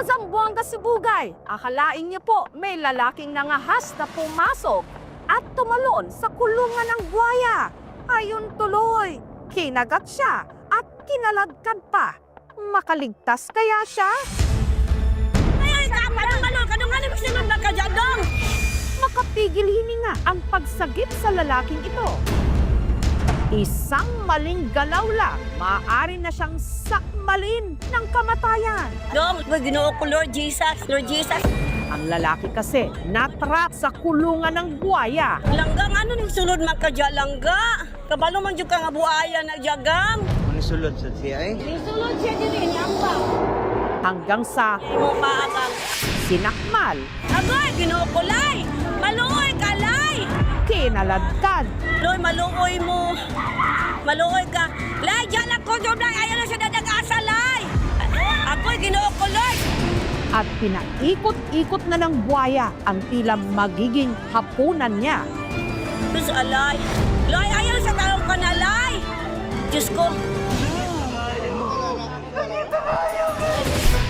Sa Zamboanga, Sibugay, akalain niyo po may lalaking nangahas na pumasok at tumalon sa kulungan ng buhaya. Ayon tuloy, kinagat siya at kinaladkad pa. Makaligtas kaya siya? Ay, kapanong ano, kanong ano gusto nang nakajadong? Makapigil hininga ang pagsagip sa lalaking ito. Isang maling galaw lang, maaari na siyang sakmalin ng kamatayan. Dong, ginoo ko, Lord Jesus, Lord Jesus. Ang lalaki kasi natrap sa kulungan ng buhaya. Langgang ano ning sulod magkadya langga? Kabalo man jud ka nga buaya na jagang. Manisulod sa siya eh. Sulod siya din yamba. Hanggang sa Imo paagang. sinakmal, Agoy, ginoo ko lay. Kinaladkad, Loy, maluoy mo. Maluoy ka. Lay, diyan lang ko jud lay. Ayaw na siya dadagasa lay. Ako'y ginoo ko, Lord. at pinaikot-ikot na ng buhaya ang tila magiging hapunan niya. Diyos alay. Lay, ayaw sa taong ka na lay. Diyos ko.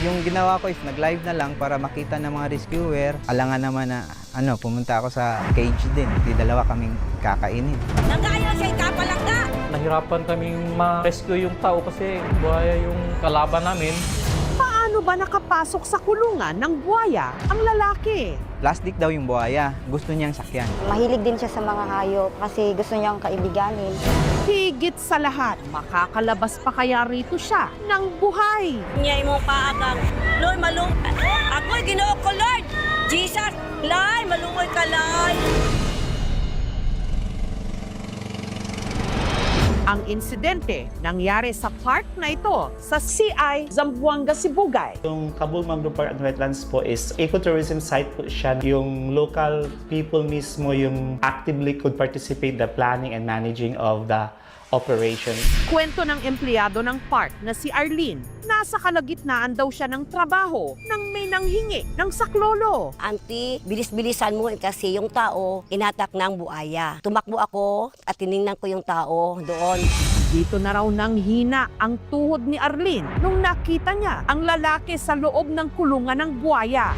Yung ginawa ko is nag-live na lang para makita ng mga rescuer. Alangan naman na ano, pumunta ako sa cage din. Di dalawa kaming kakainin. Nagayaw siya ikapalangga. Nahirapan kaming ma-rescue yung tao kasi buhaya yung kalaban namin. Paano ba nakapasok sa kulungan ng buhaya ang lalaki? Plastic daw yung buhaya. Gusto niyang sakyan. Mahilig din siya sa mga hayop kasi gusto niyang kaibiganin. Higit sa lahat, makakalabas pa kaya rito siya ng buhay. Niya imong paagang. Lord, malu... Ako'y ginoo ko, Lord. Jesus, lay, maluoy ka, lay. Ang insidente nangyari sa park na ito sa CI Zamboanga, Sibugay. Yung Kabul Mangrove Park and Wetlands po is ecotourism site po siya. Yung local people mismo yung actively could participate the planning and managing of the operation. Kwento ng empleyado ng park na si Arlene, nasa kalagitnaan daw siya ng trabaho nang may nanghingi ng saklolo. Auntie, bilis-bilisan mo kasi yung tao inatak ng buaya. Tumakbo ako at tiningnan ko yung tao doon. Dito na raw nang hina ang tuhod ni Arlene nung nakita niya ang lalaki sa loob ng kulungan ng buhaya.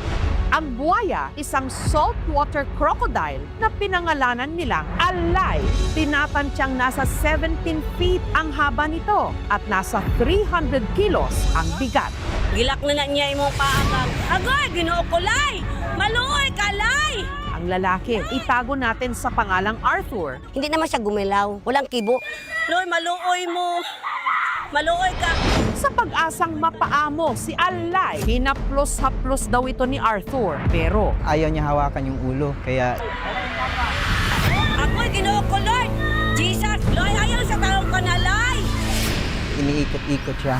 Ang buhaya, isang saltwater crocodile na pinangalanan nilang Alay. Tinatansyang nasa 17 feet ang haba nito at nasa 300 kilos ang bigat. Gilak na na niya imong paagang. Agoy, ginoo ko, lay. Maluoy ka, lay. Ang lalaki, itago natin sa pangalang Arthur. Hindi naman siya gumilaw. Walang kibo. Lord, maluoy mo. Maluoy ka. Sa pag-asang mapaamo si Alay, hinaplos-haplos daw ito ni Arthur. Pero Ayaw niya hawakan yung ulo. Kaya Ako'y ko, Lord. Jesus, Lord, ayaw sa taong ka na, lay. iniikot-ikot siya.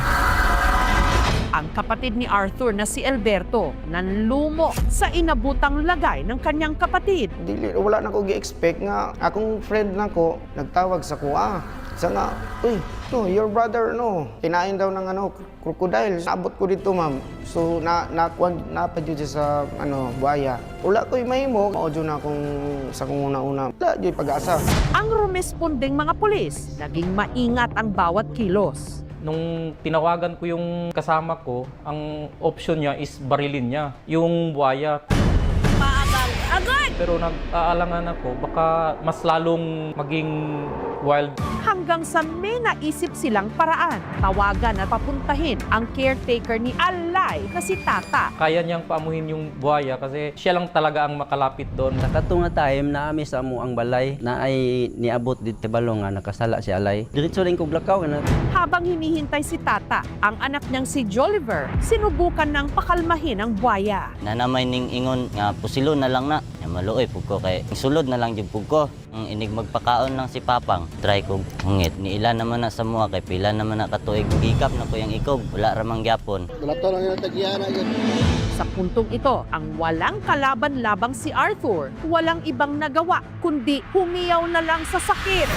ang kapatid ni Arthur na si Alberto nanlumo sa inabutang lagay ng kanyang kapatid. Dili, wala na ko gi-expect nga akong friend na ko nagtawag sa kuha. Sa nga, uy, no, your brother, no. Kinain daw ng ano, crocodile. Naabot ko dito, ma'am. So, na, na, na, napadyo siya sa, ano, buhaya. Wala ko'y mahimo. Maudyo na akong, sa kong una-una. Wala, di pag-asa. Ang rumespondeng mga pulis, naging maingat ang bawat kilos. Nung tinawagan ko yung kasama ko, ang option niya is barilin niya, yung buhaya. Paagang. Agoy! Pero nag-aalangan ako, baka mas lalong maging wild Hanggang sa may naisip silang paraan, tawagan at papuntahin ang caretaker ni Alay na si Tata. kaya niyang paamuhin yung buhaya kasi siya lang talaga ang makalapit doon. Sa katong nga time na ami sa mo ang balay na ay niabot dito balong nga nakasala si Alay. Diretso rin kog lakaw na Habang hinihintay si Tata, ang anak niyang si Jolliver, sinubukan ng pakalmahin ang buhaya. nanamay ning ingon nga pusilo na lang na maluoy pug ko kay sulod na lang jud pug ko ang inig magpakaon lang si papang try kog hungit ni ila naman na sa mua kay pila naman na katuig. Gikap na ko yang ikob wala ra man gyapon Sa puntong ito, ang walang kalaban-labang si Arthur, walang ibang nagawa, kundi humiyaw na lang sa sakit.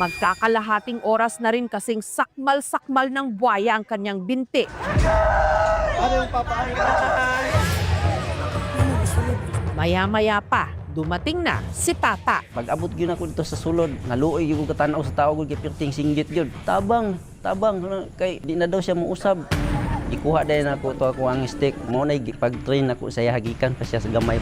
Magkakalahating oras na rin kasing sakmal-sakmal ng buhaya ang kanyang binti. Maya-maya pa, dumating na si Tata. pag abot gyud ako dito sa sulod, naluoy ko katanaw sa tao gud kay singgit gyud. Tabang tabang na kay di na daw siya muusab. Ikuha din ako to ako ang stick. Mo na pag-train ako sa iya hagikan pa siya sa gamay.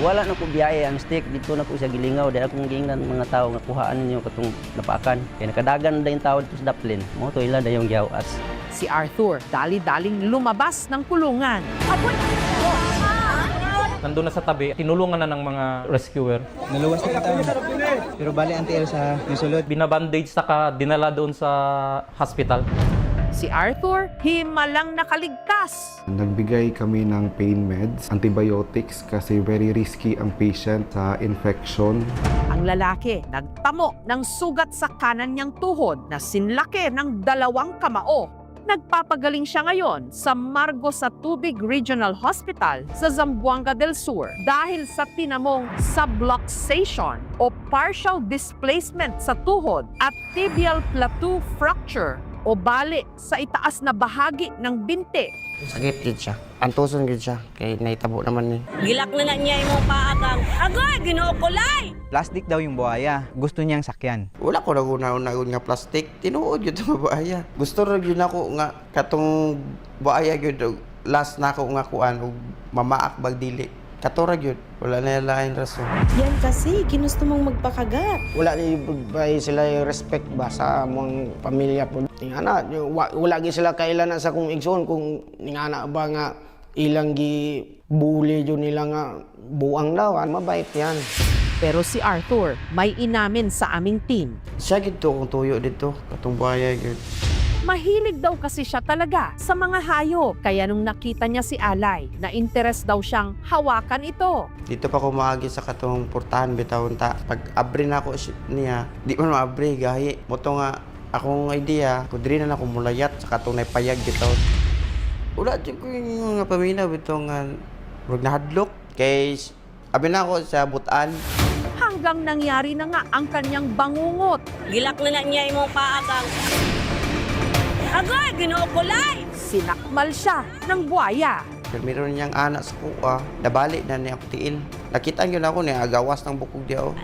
Wala na ko biyahe ang stick dito na ko siya gilingaw dahil akong giingnan mga tao nga kuhaan ninyo katong napakan. Kaya nakadagan na yung tao dito sa daplin. Mo to ila na yung giyawas. Si Arthur, dali-daling lumabas ng kulungan. Nandun na sa tabi, tinulungan na ng mga rescuer. Naluwas na kita. Pero bali ang tiil sa nisulod. Binabandage saka dinala doon sa hospital. Si Arthur, himalang nakaligtas. Nagbigay kami ng pain meds, antibiotics kasi very risky ang patient sa infection. Ang lalaki nagtamo ng sugat sa kanan niyang tuhod na sinlaki ng dalawang kamao. Nagpapagaling siya ngayon sa Margo sa Tubig Regional Hospital sa Zamboanga del Sur dahil sa tinamong subluxation o partial displacement sa tuhod at tibial plateau fracture o bali sa itaas na bahagi ng binti Sakit gid siya. Antuson gid siya. Kay naitabo naman ni. Gilak na na niya imong paagang. Agoy, ginoo ko lay! Plastic daw yung buhaya. Gusto niyang sakyan. Wala ko naguna-una nga plastic. Tinuod yun ang buaya. Gusto rin yun ako nga katong buaya yun. Last na ako nga kuan ug mamaak bag dili. Katura yun. Wala na yung lain rason. Yan kasi, ginusto mong magpakagat. Wala ni ba sila yung respect ba sa among pamilya po. Wa- wala gi sila kailan sa kung igsoon kung ningana ba nga ilang gi bully yun nila nga buang daw. ah, Mabait yan. Pero si Arthur may inamin sa aming team. Siya gito kung tuyo dito. Katong buhaya yun. Mahilig daw kasi siya talaga sa mga hayop. Kaya nung nakita niya si Alay, na interest daw siyang hawakan ito. Dito pa ko maagi sa katong portahan bitawon ta. Pag abri na ako niya, di man maabri gahi. Moto nga akong idea, kudri na ako mulayat sa katong naipayag bitaw. Wala di ko yung mga paminaw bitaw nga rug nahadlok kay abi na ako sa butan. Hanggang nangyari na nga ang kanyang bangungot. Gilak na na niya imong paagang. Agoy, ginoo ko lay! Sinakmal siya ng buhaya. Pero meron niyang anak sa kuha, nabali na niya ako tiil. Nakita niyo na ako niya, agawas ng bukog diya oh.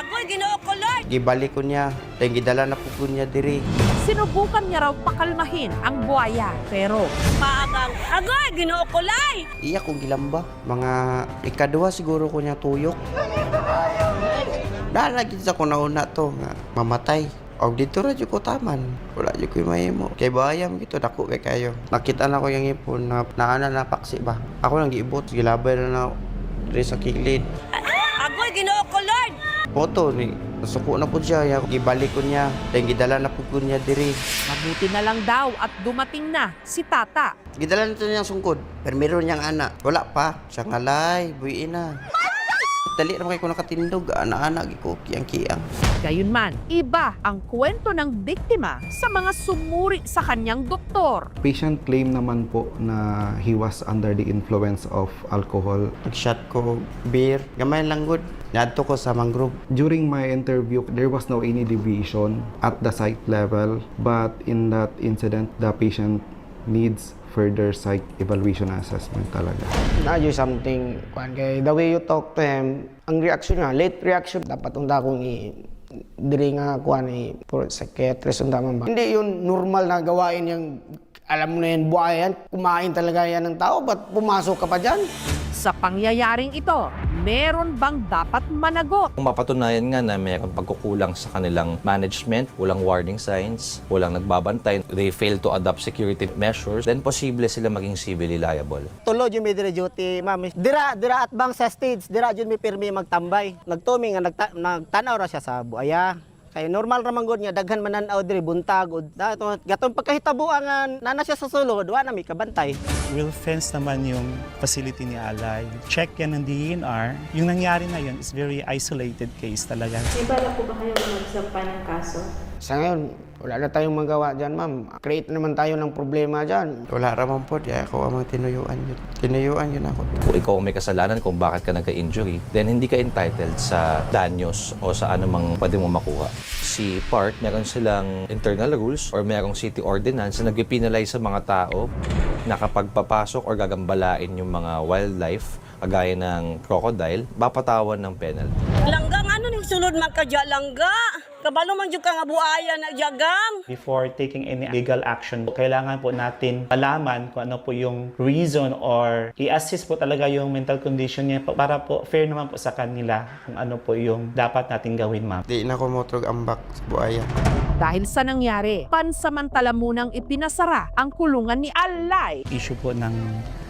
Agoy, lord! Gibalik ko niya, dahil gidala na po niya diri. Sinubukan niya raw pakalmahin ang buhaya. Pero Paagang. Agoy, ginoo ko lay! Iya ko gilamba. Mga ikaduha siguro ko niya tuyok. Nalagid sa ko nauna to nga mamatay. Og dito ra jud ko taman. Wala jud ko mahimo. Kay bayam gito dako kay kayo. Nakita na ko yung ipon na naana na paksi ba. Ako lang giibot gilabay na na diri sa kilid. Agoy, ginoo ko lord! Foto ni nasuko na po siya. Ya, Gibalik ko niya. Then gidala na po ko niya diri. mabuti na lang daw at dumating na si Tata. Gidala na niyang sungkod. Pero meron niyang anak. Wala pa. Siya ngalay. Buyin na. Dali naman kayo ko nakatindog. Anak-anak. Kiyang-kiyang. Gayunman, iba ang kwento ng biktima sa mga sumuri sa kanyang doktor. Patient claim naman po na he was under the influence of alcohol. Nag-shot ko beer. Gamay lang good. Nadto ko sa mangrove. During my interview, there was no any deviation at the site level, but in that incident, the patient needs further psych evaluation assessment talaga. Na you something, kwan kay the way you talk to him, ang reaction niya, late reaction, dapat unda kong i diri nga kuan i for psychiatrist man ba. Hindi yun normal na gawain yung alam mo na yan, buhay yan, kumain talaga yan ng tao, ba't pumasok ka pa dyan? Sa pangyayaring ito, meron bang dapat managot? Kung mapatunayan nga na mayroong pagkukulang sa kanilang management, walang warning signs, walang nagbabantay, they fail to adopt security measures, then posible sila maging civilly liable. Tulo jud mi dire duty, ma'am. Dira dira at bang sa stage, dira jud mi pirmi magtambay. Nagtumi nga nagta, nagtanaw ra siya sa buaya. Kay normal ra man gud nga daghan mananaw diri buntag dato gatong pagkahitabo nga nana siya sa sulod wa na mi kabantay. Will fence naman yung facility ni Alay. Check yan ng DENR. Yung nangyari na yun is very isolated case talaga. May bala po ba kayo magsampa ng kaso? Sa ngayon, wala na tayong magawa dyan, ma'am. Create naman tayo ng problema dyan. Wala raman po, di ako amang tinuyuan yun. Tinuyuan yun ako. Kung ikaw ang may kasalanan kung bakit ka nagka-injury, then hindi ka entitled sa danyos o sa anumang pwede mo makuha. Si Park, meron silang internal rules or merong city ordinance na nag-penalize sa mga tao na kapag papasok or gagambalain yung mga wildlife, kagaya ng crocodile, papatawan ng penalty. Langgang Masulod man ka dya langga. Kabalo man jud ka nga buaya na jagang. Before taking any legal action, kailangan po natin malaman kung ano po yung reason or i-assist po talaga yung mental condition niya pa- para po fair naman po sa kanila kung ano po yung dapat natin gawin, ma'am. Di na ko motrog ambak sa buaya. Dahil sa nangyari, pansamantala munang ipinasara ang kulungan ni Alay. issue po ng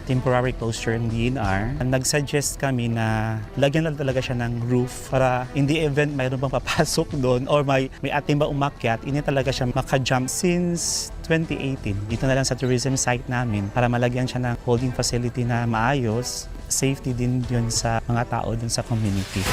temporary closure ng DNR, nag-suggest kami na lagyan lang talaga siya ng roof para in the event mayroon bang papasok doon or may, may ating ba umakyat, hindi talaga siya maka-jump since 2018. Dito na lang sa tourism site namin para malagyan siya ng holding facility na maayos, safety din yun sa mga tao dun sa community.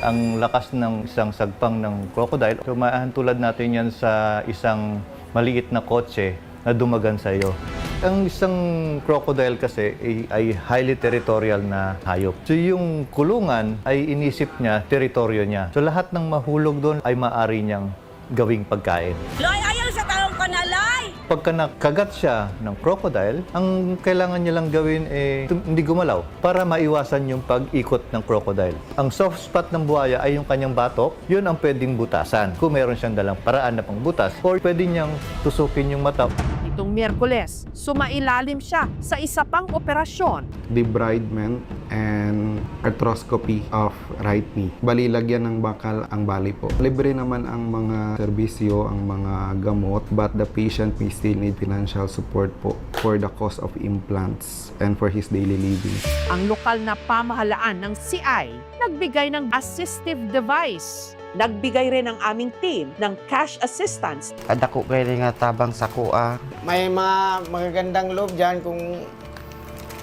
ang lakas ng isang sagpang ng crocodile, kumaan tulad natin yan sa isang maliit na kotse na dumagan sa iyo. Ang isang crocodile kasi ay, ay highly territorial na hayop. So yung kulungan ay inisip niya teritoryo niya. So lahat ng mahulog doon ay maari niyang gawing pagkain. Loy, ayaw sa taong kanalay. Pagka nakagat siya ng crocodile, ang kailangan niya lang gawin eh hindi gumalaw para maiwasan yung pag-ikot ng crocodile. Ang soft spot ng buhaya ay yung kanyang batok, yun ang pwedeng butasan. Kung meron siyang dalang paraan na pang butas or pwede niyang tusukin yung mata Itong Miyerkules, sumailalim siya sa isa pang operasyon debridement and arthroscopy of right knee. Bali, lagyan ng bakal ang bali po. Libre naman ang mga serbisyo, ang mga gamot, but the patient may still need financial support po for the cost of implants and for his daily living. ang lokal na pamahalaan ng CI nagbigay ng assistive device. Nagbigay rin ang aming team ng cash assistance Kadako kayo nga tabang sa kuha. May mga magagandang loob dyan kung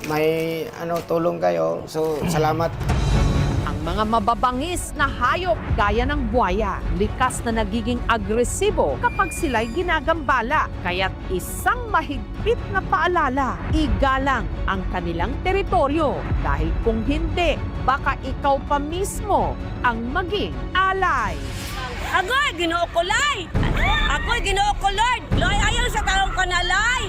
may ano tulong kayo. So, salamat. Mga mababangis na hayop gaya ng buwaya. Likas na nagiging agresibo kapag sila'y ginagambala. Kaya't isang mahigpit na paalala, igalang ang kanilang teritoryo. Dahil kung hindi, baka ikaw pa mismo ang maging alay. Agoy, ginoo ko lay. Agoy, ginoo ayaw sa taong kanalay.